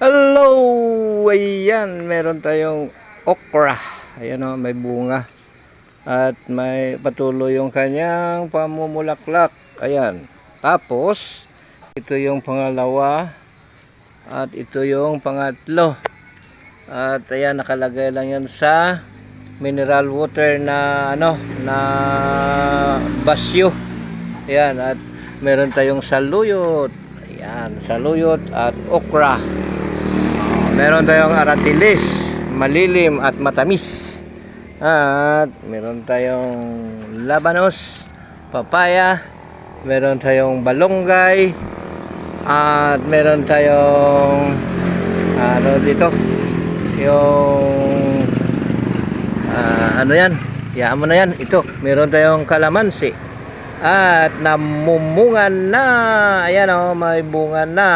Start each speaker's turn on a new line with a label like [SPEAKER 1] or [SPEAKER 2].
[SPEAKER 1] Hello! Ayan, meron tayong okra. Ayan o, may bunga. At may patuloy yung kanyang pamumulaklak. Ayan. Tapos, ito yung pangalawa. At ito yung pangatlo. At ayan, nakalagay lang yan sa mineral water na ano, na basyo. Ayan, at meron tayong saluyot. Ayan, saluyot at okra. Meron tayong aratilis, malilim at matamis. At meron tayong labanos, papaya, meron tayong balonggay, at meron tayong ano dito, yung ah, ano yan, yaan mo na yan, ito, meron tayong kalamansi. At namumungan na, ayan o, may bunga na.